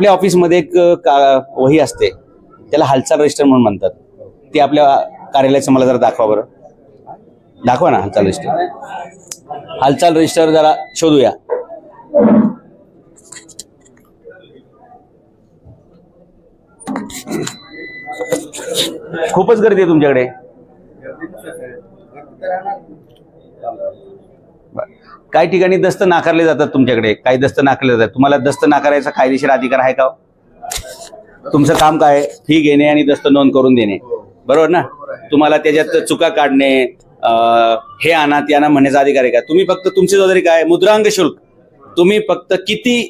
आपल्या ऑफिसमध्ये एक का- वही असते. त्याला हालचाल रजिस्टर म्हणून म्हणतात. ते आपल्या कार्यालयाचं मला जरा दाखवा बरं. दाखवा ना हालचाल रजिस्टर. हालचाल रजिस्टर जरा शोधूया. खूपच गर्दी आहे तुमच्याकडे. काही ठिकाणी दस्त नाकारले जातात तुमच्याकडे काही दस्त नाकारले जातात. तुम्हाला दस्त नाकारायचा कायदेशीर अधिकार आहे का हो? तुमचं काम काय आहे? फी घेणे आणि दस्त नोंद करून देणे. बरोबर ना? तुम्हाला त्याच्यात चुका काढणे हे आणा ते आणा म्हणण्याचा अधिकार आहे का? तुम्ही फक्त तुमची जबाबदारी काय मुद्रांक शुल्क. तुम्ही फक्त किती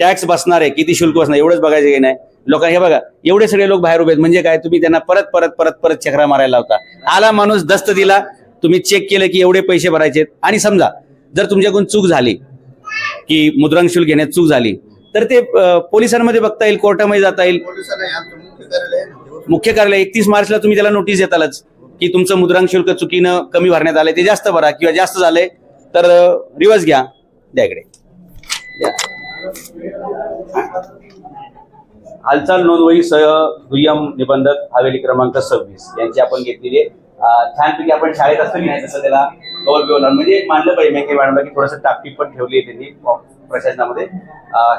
टॅक्स बसणार आहे किती शुल्क बसणार एवढंच बघायचं की नाही? लोक हे बघा एवढे सगळे लोक बाहेर उभे आहेत. म्हणजे काय? तुम्ही त्यांना परत परत परत परत चक्रा मारायला लावता. आला माणूस दस्त दिला तुम्ही चेक केलं की एवढे पैसे भरायचे आणि समजा जर तुमच्याकडून चूक झाली की मुद्रांक शुल्क घेण्यात चूक झाली तर ते पोलिसांमध्ये बघता येईल कोर्टामध्ये जाता येईल. मुख्य कार्यालय एकतीस मार्चला तुम्ही त्याला नोटीस देतालच की तुमचं मुद्रांक शुल्क चुकीनं कमी भरण्यात आलंय ते जास्त भरा किंवा जास्त झालंय. तर रिवर्स घ्या. द्या इकडे. द्या. हालचाल नोंदवही सह दुय्यम निबंधक हवेली क्रमांक सव्वीस यांची आपण घेतलेली आहे. छानपैकी आपण शाळेत असतं की नाही तसं त्याला. कवर बिवर लावून म्हणजे मानलं पाहिजे मी मॅडमला की थोडंसं टापटीप पण ठेवली आहे त्यांनी प्रशासनामध्ये.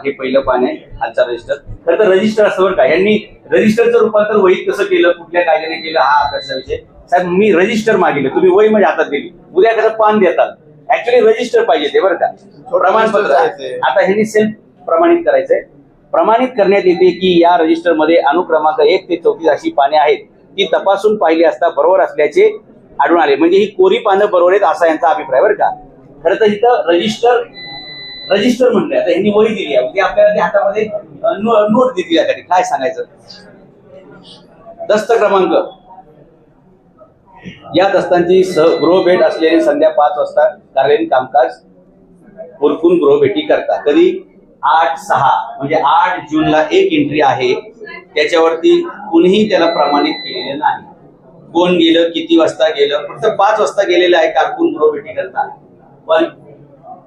हे पहिलं पान आहे हालचाल रजिस्टर खरं तर रजिस्टर असं बरं का. यांनी रजिस्टरचं रूपांतर वहीत कसं केलं कुठल्या कायद्याने केलं हा अभ्यासाचा विषय. साहेब मी रजिस्टर मागितलं. तुम्ही वही म्हणजे हातात दिली. उद्या कसं पान देतात. ऍक्च्युली रजिस्टर पाहिजे ते बरं का. प्रमाणपत्र. आता ह्यांनी सेल्फ प्रमाणित करायचंय. प्रमाणित करण्यात येते की या रजिस्टरमध्ये अनुक्रमांक एक ते चौतीस अशी पाने आहेत. ती तपासून पाहिली असता बरोबर असल्याचे आढळून आले. म्हणजे ही कोरी पानं बरोबर आहेत असा यांचा अभिप्राय बरं का? खरं तर इथं रजिस्टर रजिस्टर म्हटलंय आता ह्यांनी वही दिली आहे. म्हणजे आपल्याला त्या हातामध्ये नोट दिली त्यासाठी काय सांगायचं? दस्त क्रमांक या दस्तांची गृह गृहभेट असलेली संध्या पाच वाजता कार्यालयीन कामकाज उरकून गृहभेटी करता कधी? आठ सहा. म्हणजे आठ जूनला एक एंट्री आहे. त्याच्यावरती कुणीही त्याला प्रमाणित केलेलं नाही. कोण गेलं किती वाजता गेलं फक्त पाच वाजता गेलेलं आहे कारकून गृहभेटी करता पण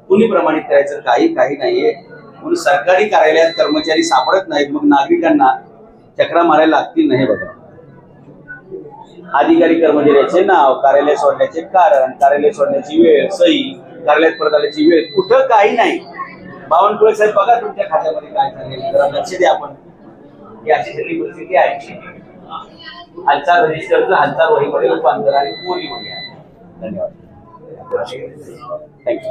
कुणी प्रमाणित करायचं काही काही नाहीये. म्हणून सरकारी कार्यालयात कर्मचारी सापडत नाहीत मग नागरिकांना चक्रा मारायला लागतील नाही बघा. अधिकारी कर्मचाऱ्याचे नाव कार्यालय सोडण्याचे कारण कार्यालय सोडण्याची वेळ सही कार्यालयात परत आल्याची वेळ कुठं काही नाही. बावनकुळे साहेब बघा तुमच्या खात्यामध्ये काय चाललंय लक्ष द्या आपण. ही अशी सगळी परिस्थिती आहे. हालचाल रजिस्टरचं हालचाल वहीमध्ये रूपांतर आणि पोरी आहे. धन्यवाद. थँक्यू